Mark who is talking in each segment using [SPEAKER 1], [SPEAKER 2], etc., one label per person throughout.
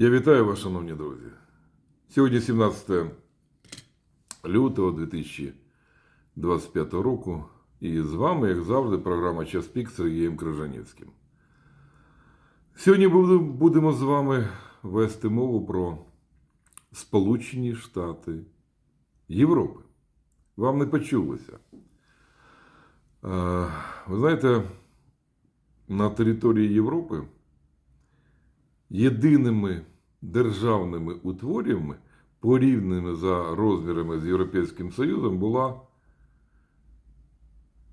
[SPEAKER 1] Я вітаю вас, шановні друзі. Сьогодні 17 лютого 2025 року. І з вами, як завжди, програма Час Пік з Сергієм Крижанівським. Сьогодні будемо з вами вести мову про Сполучені Штати Європи. Вам не почулося. Е, Ви знаєте, на території Європи єдиними державними утвореннями, порівняними за розмірами з Європейським Союзом, була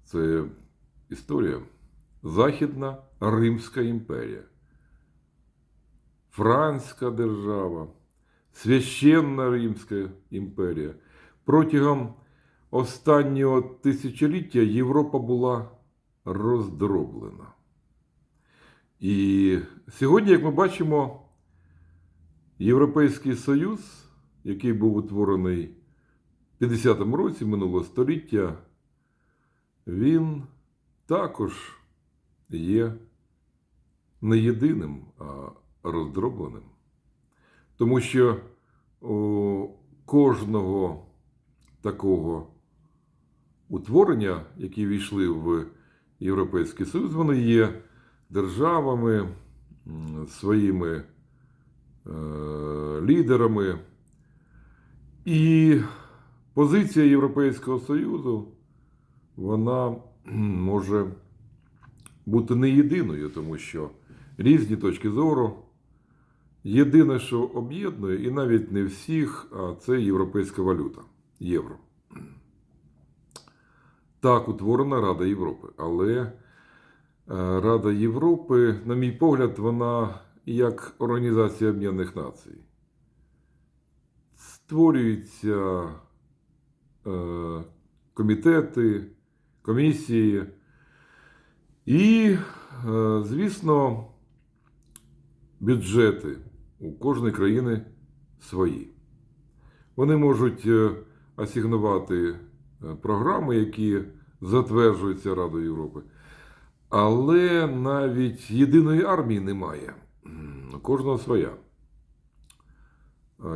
[SPEAKER 1] це історія Західна Римська імперія, Франська держава, Священна Римська імперія. Протягом останнього тисячоліття Європа була роздроблена. І сьогодні, як ми бачимо, Європейський Союз, який був утворений в 50-му році минулого століття, він також є не єдиним, а роздробленим. Тому що у кожного такого утворення, які війшли в Європейський Союз, вони є державами, своїми е, лідерами. І позиція Європейського Союзу вона може бути не єдиною, тому що різні точки зору. Єдине, що об'єднує, і навіть не всіх, а це європейська валюта євро. Так, утворена Рада Європи. Але Рада Європи, на мій погляд, вона як Організація Об'єднаних Націй. Створюються е, комітети, комісії. І, е, звісно, бюджети у кожної країни свої. Вони можуть е, асигнувати е, програми, які затверджуються Радою Європи. Але навіть єдиної армії немає. Кожного своя.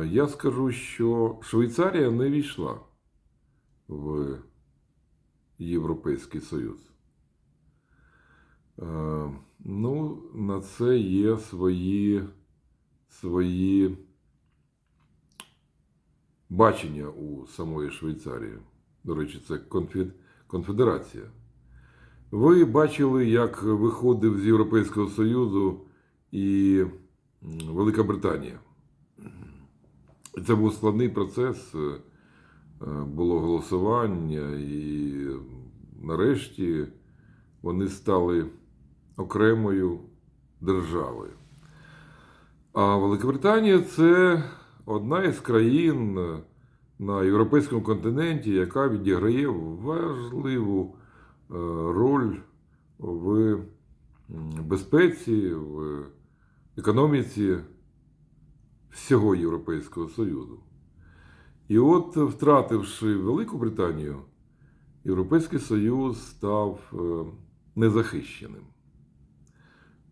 [SPEAKER 1] Я скажу, що Швейцарія не війшла в Європейський Союз. Ну, на це є свої, свої бачення у самої Швейцарії. До речі, це конфед- конфедерація. Ви бачили, як виходив з Європейського Союзу і Велика Британія. Це був складний процес, е, було голосування, і нарешті вони стали окремою державою. А Великобританія це одна із країн на європейському континенті, яка відіграє важливу роль в безпеці, в економіці всього Європейського Союзу. І от, втративши Велику Британію, Європейський Союз став е, незахищеним.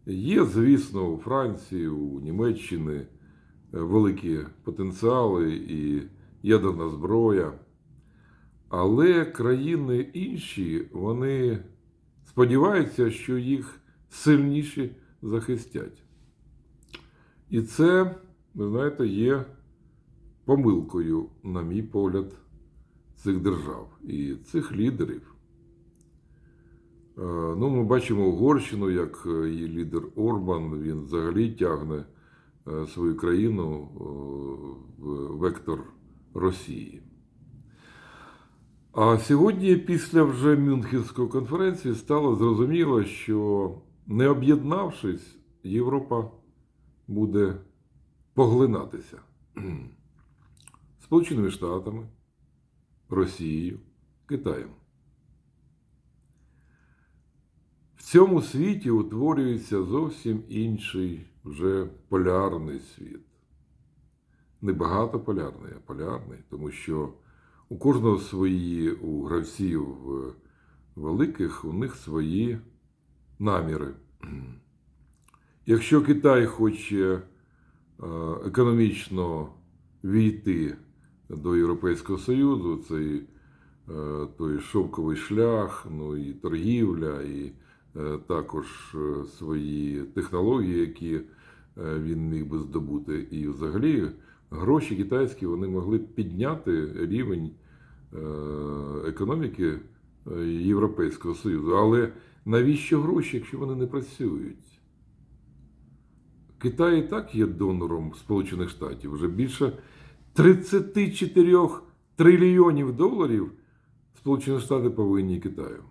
[SPEAKER 1] Є, звісно, у Франції, у Німеччини е, великі потенціали і ядерна зброя. Але країни інші, вони сподіваються, що їх сильніші захистять. І це, ви знаєте, є помилкою, на мій погляд, цих держав і цих лідерів. Е, Ну, ми бачимо Угорщину, як її лідер Орбан, він взагалі тягне е, свою країну е, в вектор Росії. А сьогодні, після вже Мюнхенської конференції, стало зрозуміло, що не об'єднавшись, Європа буде поглинатися Сполученими Штатами, Росією, Китаєм. В цьому світі утворюється зовсім інший вже полярний світ. Не багатополярний, а полярний, тому що у кожного свої, у гравців е, великих, у них свої наміри. Якщо Китай хоче економічно війти до Європейського Союзу. Цей е, той шовковий шлях, ну і торгівля, і е, також е, свої технології, які е, він міг би здобути. І взагалі гроші китайські вони могли підняти рівень е, економіки е, Європейського Союзу. Але навіщо гроші, якщо вони не працюють? Китай і так є донором Сполучених Штатів. Вже більше 34 трильйонів доларів Сполучені Штати повинні Китаю.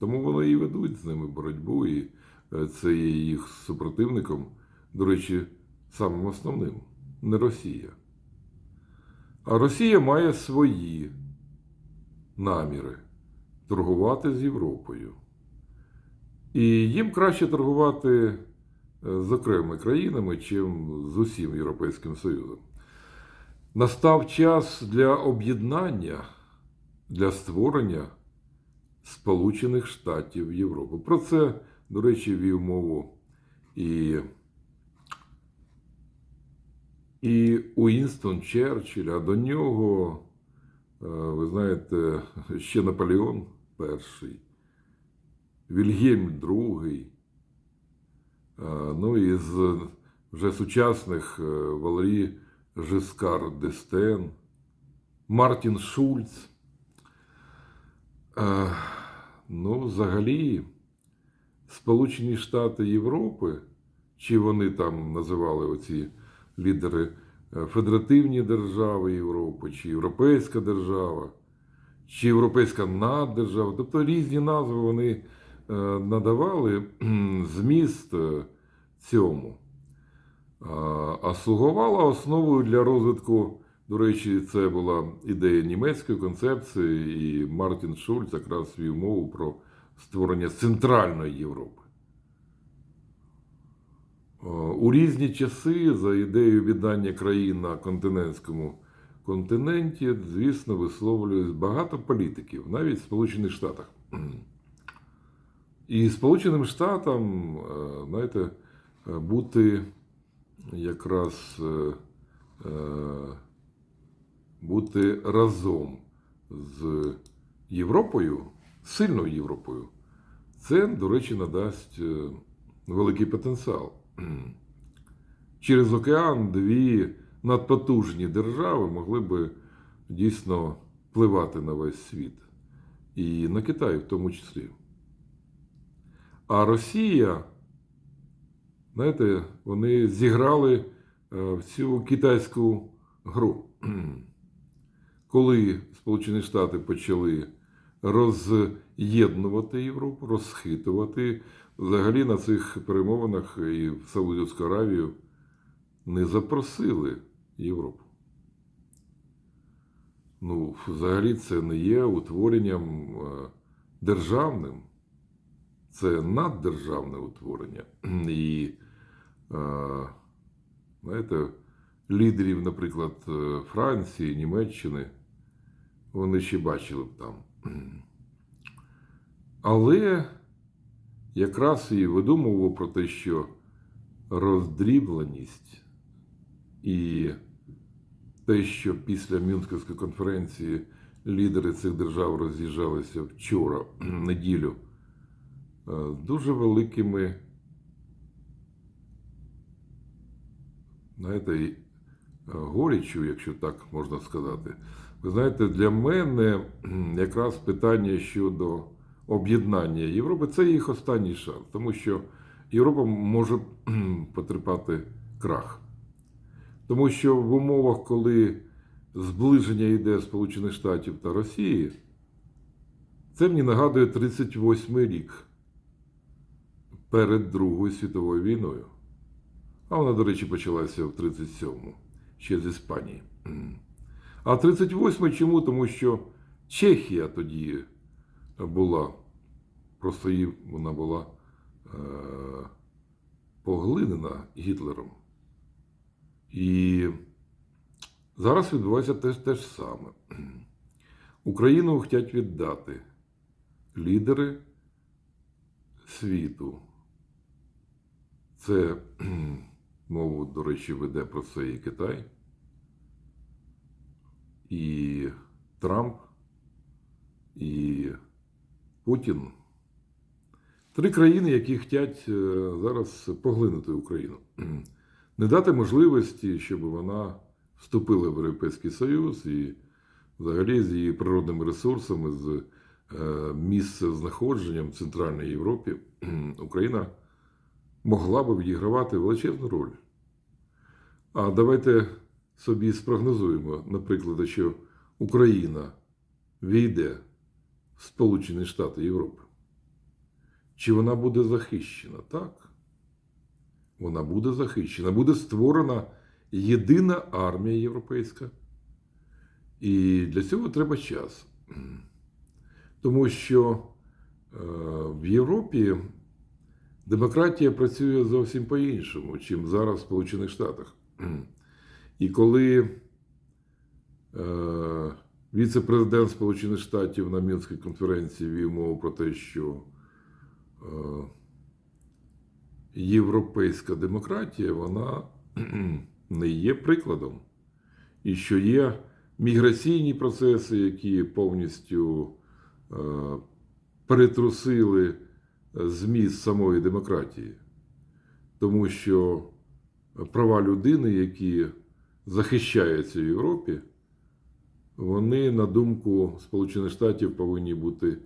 [SPEAKER 1] Тому вони і ведуть з ними боротьбу, і е, це є їх супротивником. До речі, самим основним не Росія. А Росія має свої наміри торгувати з Європою. І їм краще торгувати е, з окремими країнами, чим з усім Європейським Союзом. Настав час для об'єднання, для створення Сполучених Штатів Європи. Про це, до речі, вів мову і, і Уінстон Черчилль, а до нього, е, ви знаєте, ще Наполеон І, Вільгельм II, е, ну і з вже сучасних е, Валерій Жискар Дестен, Мартін Шульц. Ну, взагалі, Сполучені Штати Європи, чи вони там називали оці лідери е, Федеративні держави Європи, чи Європейська держава, чи Європейська наддержава, тобто різні назви вони е, надавали зміст е, цьому. А, слугувала основою для розвитку, до речі, це була ідея німецької концепції, і Мартін Шульц якраз вів мову про створення центральної Європи. О, У різні часи за ідеєю віддання країн на континентському континенті, звісно, висловлюють багато політиків, навіть в Сполучених Штатах. І Сполученим Штатам, е, знаєте, е, бути якраз е, е, бути разом з Європою, сильною Європою, це, до речі, надасть е, великий потенціал. Через океан дві надпотужні держави могли би дійсно впливати на весь світ. І на Китай в тому числі. А Росія, знаєте, вони зіграли е, в цю китайську гру. Коли Сполучені Штати почали роз'єднувати Європу, розхитувати, взагалі на цих перемовинах і в Саудівську Аравію не запросили Європу. Ну, взагалі, це не є утворенням е, державним, це наддержавне утворення. І, е, знаєте, лідерів, наприклад, е, Франції, Німеччини, вони ще бачили б там. Але якраз і видумував про те, що роздрібленість і те, що після Мюнхенської конференції лідери цих держав роз'їжджалися вчора, неділю, е, дуже великими, знаєте, е, горіччю, якщо так можна сказати. Ви знаєте, для мене якраз питання щодо об'єднання Європи це їх останній шанс, тому що Європа може потерпати крах. Тому що в умовах, коли зближення йде Сполучених Штатів та Росії, це мені нагадує 38 й рік перед Другою світовою війною. А вона, до речі, почалася в 37-му, ще з Іспанії. А 38-й чому? Тому що Чехія тоді була, просто її вона була е, поглинена Гітлером. І зараз відбувається те, те ж саме. Україну хочуть віддати лідери світу. Це Мову, до речі, веде про це і Китай, і Трамп, і Путін. Три країни, які хочуть е, зараз поглинути Україну, не дати можливості, щоб вона вступила в Європейський Союз і взагалі з її природними ресурсами, з е, місцезнаходженням в Центральній Європі, Україна могла би відігравати величезну роль. А давайте собі спрогнозуємо, наприклад, що Україна війде в Сполучені Штати Європи. Чи вона буде захищена? Так. Вона буде захищена. Буде створена єдина армія європейська. І для цього треба час. Тому що е, в Європі демократія працює зовсім по-іншому, чим зараз в Сполучених Штатах. І коли е, віце-президент Сполучених Штатів на Мінській конференції вів мову про те, що е, європейська демократія вона не є прикладом, і що є міграційні процеси, які повністю е, перетрусили зміст самої демократії, тому що права людини, які захищаються в Європі, вони, на думку Сполучених Штатів, повинні бути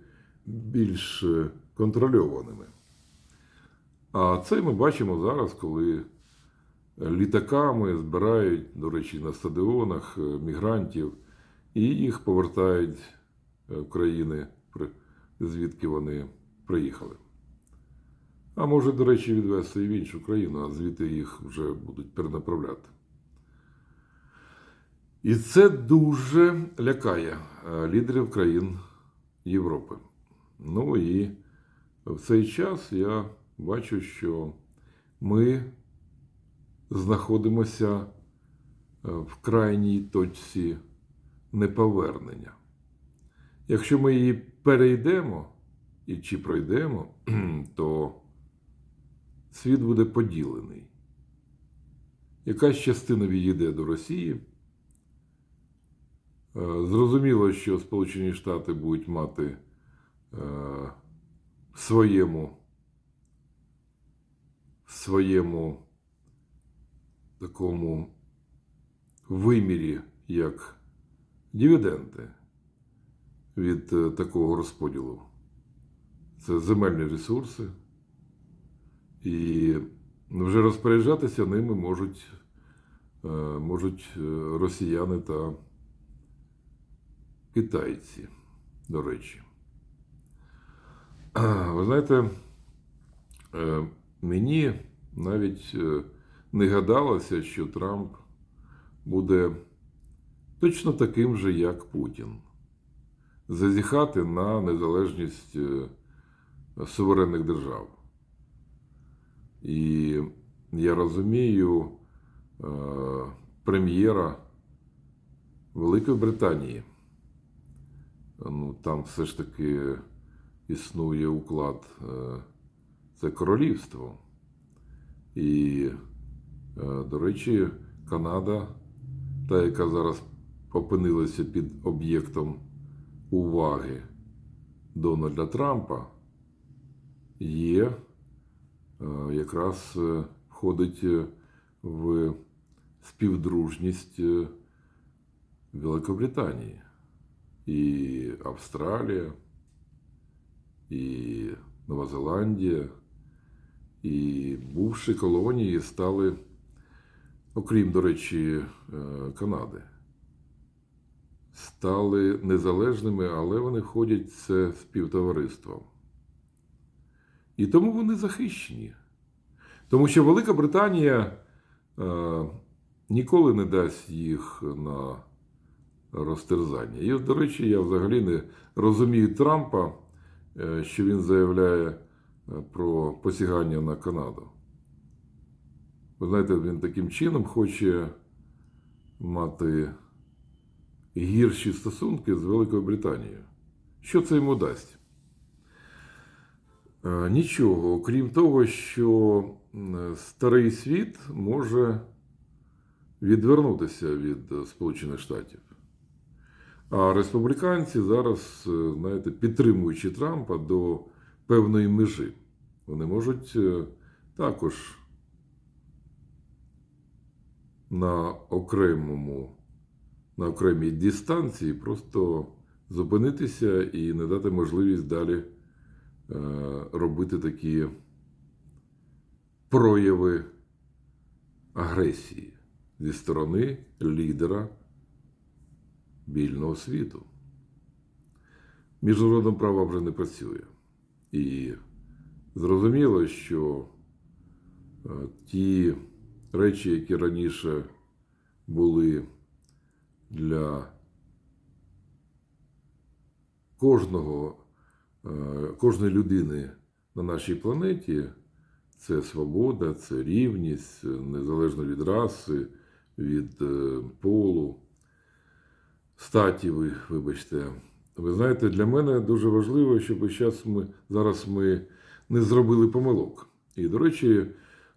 [SPEAKER 1] більш контрольованими. А це ми бачимо зараз, коли літаками збирають, до речі, на стадіонах мігрантів, і їх повертають в країни, звідки вони приїхали. А може, до речі, відвести і в іншу країну, а звідти їх вже будуть перенаправляти. І це дуже лякає е, лідерів країн Європи. Ну і в цей час я бачу, що ми знаходимося е, в крайній точці неповернення. Якщо ми її перейдемо і чи пройдемо, то світ буде поділений. Якась частина відійде до Росії. Е, Зрозуміло, що Сполучені Штати будуть мати е, своєму, своєму такому вимірі, як дивіденди від е, такого розподілу. Це земельні ресурси. І вже розпоряджатися ними можуть, можуть росіяни та китайці, до речі. Ви знаєте, е, мені навіть не гадалося, що Трамп буде точно таким же, як Путін. Зазіхати на незалежність суверенних держав. І я розумію е, прем'єра Великої Британії. Ну, там все ж таки існує уклад, е, це королівство. І, е, до речі, Канада, та, яка зараз опинилася під об'єктом уваги Дональда Трампа, є е, якраз е, входить е, в співдружність е, Великобританії і Австралія, і Нова Зеландія, і бувші колонії стали, окрім, до речі, е, Канади, стали незалежними, але вони входять в це співтовариство. І тому вони захищені. Тому що Велика Британія е, ніколи не дасть їх на розтерзання. І, до речі, я взагалі не розумію Трампа, е, що він заявляє е, про посягання на Канаду. Ви знаєте, він таким чином хоче мати гірші стосунки з Великою Британією. Що це йому дасть? Е, Нічого, окрім того, що старий світ може відвернутися від Сполучених Штатів. А республіканці зараз, е, знаєте, підтримуючи Трампа до певної межі, вони можуть е, також на окремому, на окремій дистанції просто зупинитися і не дати можливість далі е, робити такі прояви агресії зі сторони лідера вільного світу. Міжнародне право вже не працює. І зрозуміло, що е, ті речі, які раніше були для кожного, е, кожної людини на нашій планеті, це свобода, це рівність, незалежно від раси, від е, полу, статі, ви, вибачте. Ви знаєте, для мене дуже важливо, щоб зараз ми, зараз ми не зробили помилок. І, до речі,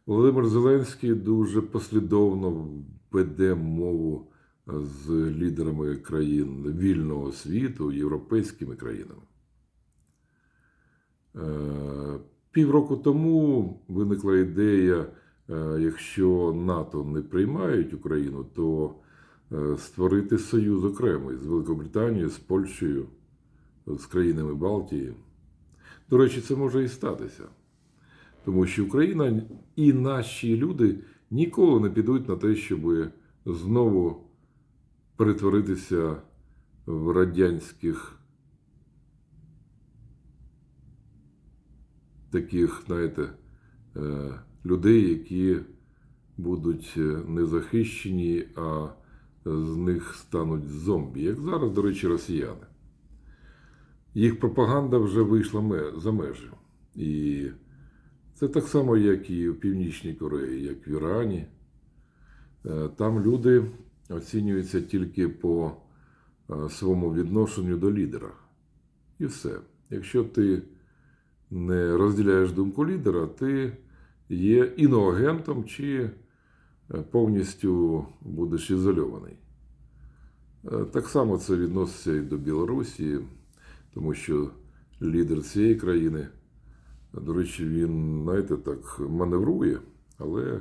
[SPEAKER 1] Володимир Зеленський дуже послідовно веде мову з лідерами країн вільного світу, європейськими країнами. Е, Півроку тому виникла ідея, е, якщо НАТО не приймають Україну, то створити союз окремий з Великобританією, з Польщею, з країнами Балтії. До речі, це може і статися. Тому що Україна і наші люди ніколи не підуть на те, щоб знову перетворитися в радянських таких, знаєте, е, людей, які будуть е, не захищені, а з них стануть зомбі. Як зараз, до речі, росіяни. Їх пропаганда вже вийшла за межі. І це так само, як і в Північній Кореї, як в Ірані. Е, Там люди оцінюються тільки по е, своєму відношенню до лідера. І все. Якщо ти не розділяєш думку лідера, ти є іноагентом чи повністю будеш ізольований. Е, Так само це відноситься і до Білорусі, тому що лідер цієї країни, до речі, він, знаєте, так маневрує, але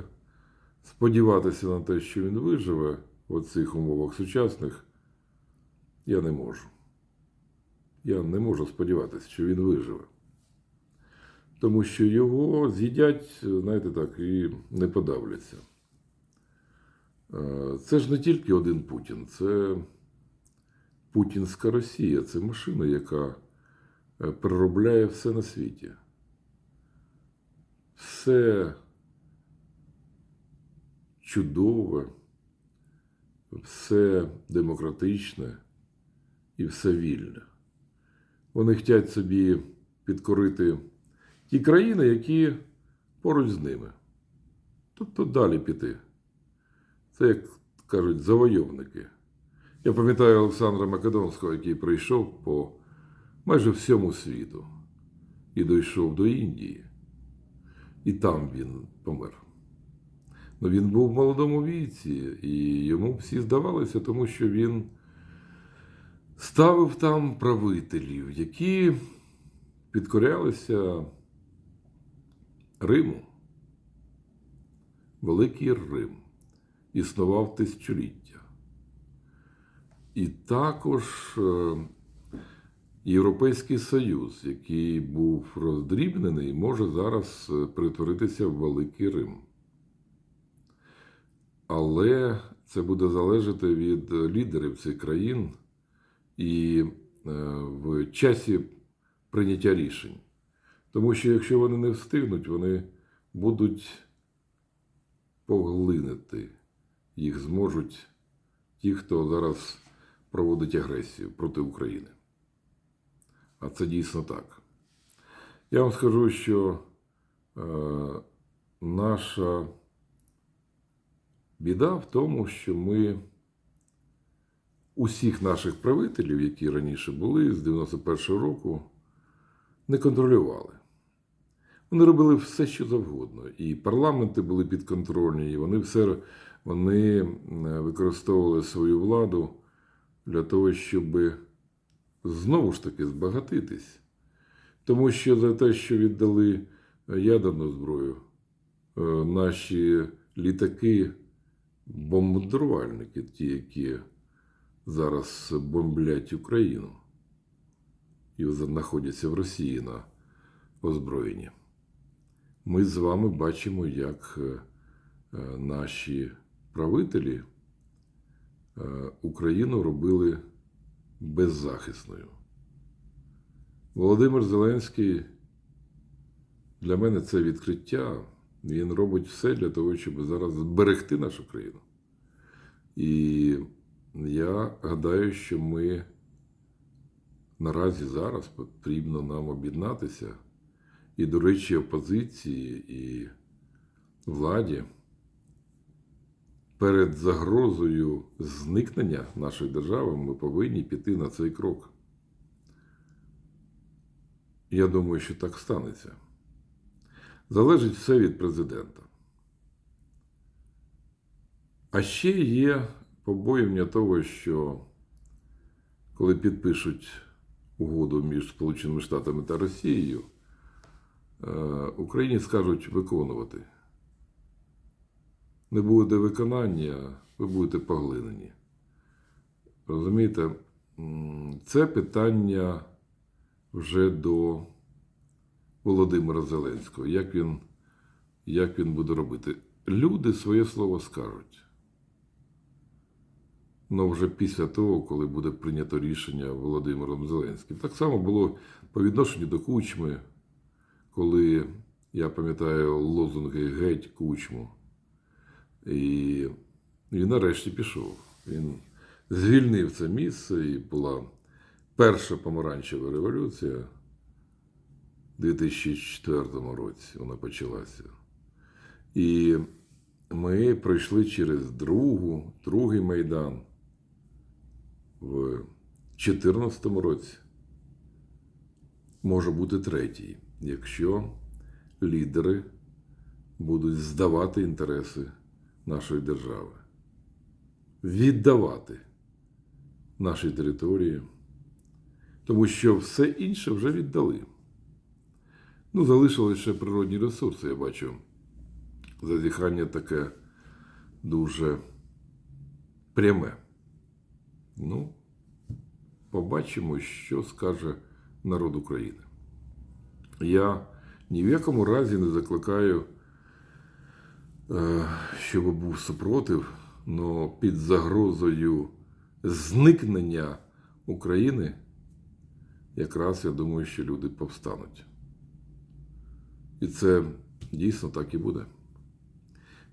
[SPEAKER 1] сподіватися на те, що він виживе в цих умовах сучасних, я не можу. Я не можу сподіватися, що він виживе. Тому що його з'їдять, знаєте так, і не подавляться. Е, Це ж не тільки один Путін, це Путінська Росія, це машина, яка е, переробляє все на світі. Все чудове, все демократичне і все вільне. Вони хочуть собі підкорити ті країни, які поруч з ними. Тобто далі піти. Це, як кажуть, завойовники. Я пам'ятаю Олександра Македонського, який прийшов по майже всьому світу і дійшов до Індії. І там він помер. Ну, він був в молодому віці, і йому всі здавалися, тому що він ставив там правителів, які підкорялися Риму. Великий Рим існував тисячоліття. І також е, Європейський Союз, який був роздрібнений, може зараз е, перетворитися в Великий Рим. Але це буде залежати від лідерів цих країн і е, в часі прийняття рішень. Тому що якщо вони не встигнуть, вони будуть поглинути. Їх зможуть ті, хто зараз проводить агресію проти України. А це дійсно так. Я вам скажу, що е, наша біда в тому, що ми усіх наших правителів, які раніше були з 91-го року, не контролювали. Вони робили все, що завгодно. І парламенти були підконтрольні, і вони все вони е, використовували свою владу для того, щоб знову ж таки збагатитись. Тому що за те, що віддали ядерну зброю, е, наші літаки, бомбардувальники, ті, які зараз бомблять Україну і знаходяться в Росії на озброєнні. Ми з вами бачимо, як е, е, наші правителі е, Україну робили беззахисною. Володимир Зеленський для мене це відкриття. Він робить все для того, щоб зараз зберегти нашу країну. І я гадаю, що ми наразі зараз потрібно нам об'єднатися. І, до речі, опозиції і владі перед загрозою зникнення нашої держави ми повинні піти на цей крок. Я думаю, що так станеться. Залежить все від президента. А ще є побоювання того, що коли підпишуть угоду між Сполученими Штатами та Росією, е, Україні скажуть виконувати. Не буде виконання, ви будете поглинені. Розумієте, це питання вже до Володимира Зеленського. Як він, як він буде робити? Люди своє слово скажуть. Ну, вже після того, коли буде прийнято рішення Володимиром Зеленським. Так само було по відношенню до Кучми, коли, я пам'ятаю, лозунги геть Кучму. І він нарешті пішов. Він звільнив це місце і була перша помаранчева революція. У 2004 році вона почалася. І ми пройшли через другу, другий майдан в 2014 році. Може бути третій, якщо лідери будуть здавати інтереси нашої держави, віддавати наші території, тому що все інше вже віддали. Ну, залишилися ще природні ресурси, я бачу. Зазіхання таке дуже пряме. Ну, побачимо, що скаже народ України. Я ні в якому разі не закликаю, щоб був супротив, але під загрозою зникнення України якраз я думаю, що люди повстануть. І це дійсно так і буде.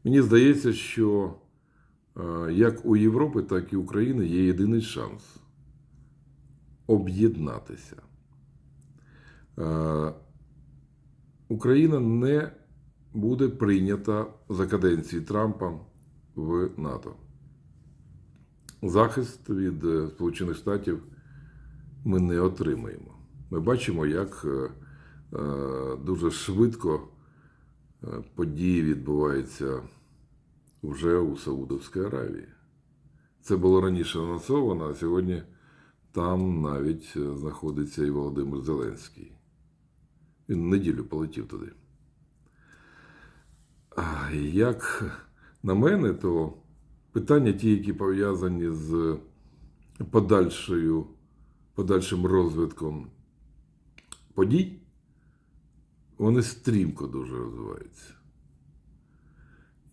[SPEAKER 1] Мені здається, що е, як у Європи, так і України є єдиний шанс об'єднатися. Е, Україна не буде прийнята за каденції Трампа в НАТО. Захист від е, Сполучених Штатів ми не отримаємо. Ми бачимо, як е, е, дуже швидко події відбуваються вже у Саудовській Аравії. Це було раніше анонсовано, а сьогодні там навіть знаходиться і Володимир Зеленський. Він неділю полетів туди. Як на мене, то питання ті, які пов'язані з подальшою, подальшим розвитком подій, вони стрімко дуже розвиваються.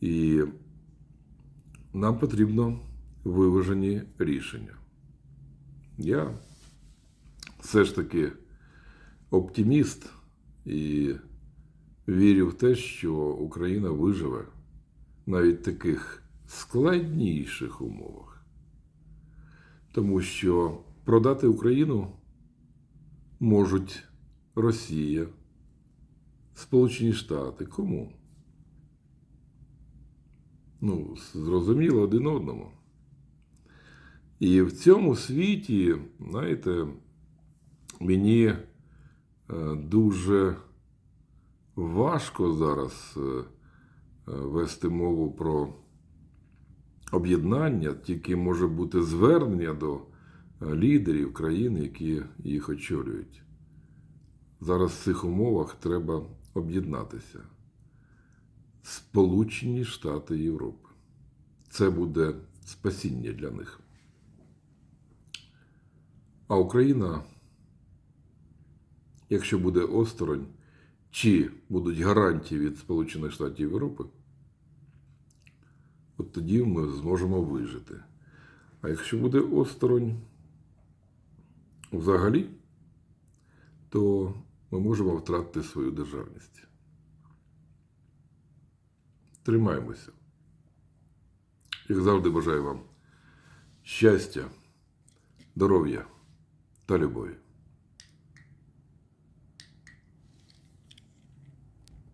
[SPEAKER 1] І нам потрібно виважені рішення. Я все ж таки оптиміст і вірю в те, що Україна виживе навіть в таких складніших умовах. Тому що продати Україну можуть Росія, Сполучені Штати. Кому? Ну, зрозуміло один одному. І в цьому світі, знаєте, мені е, дуже важко зараз е, е, вести мову про об'єднання, тільки може бути звернення до е, лідерів країн, які їх очолюють. Зараз в цих умовах треба об'єднатися. Сполучені Штати Європи. Це буде спасіння для них. А Україна, якщо буде осторонь, чи будуть гарантії від Сполучених Штатів Європи, от тоді ми зможемо вижити. А якщо буде осторонь взагалі, то ми можемо втратити свою державність. Тримаємося. Як завжди бажаю вам щастя, здоров'я та любові.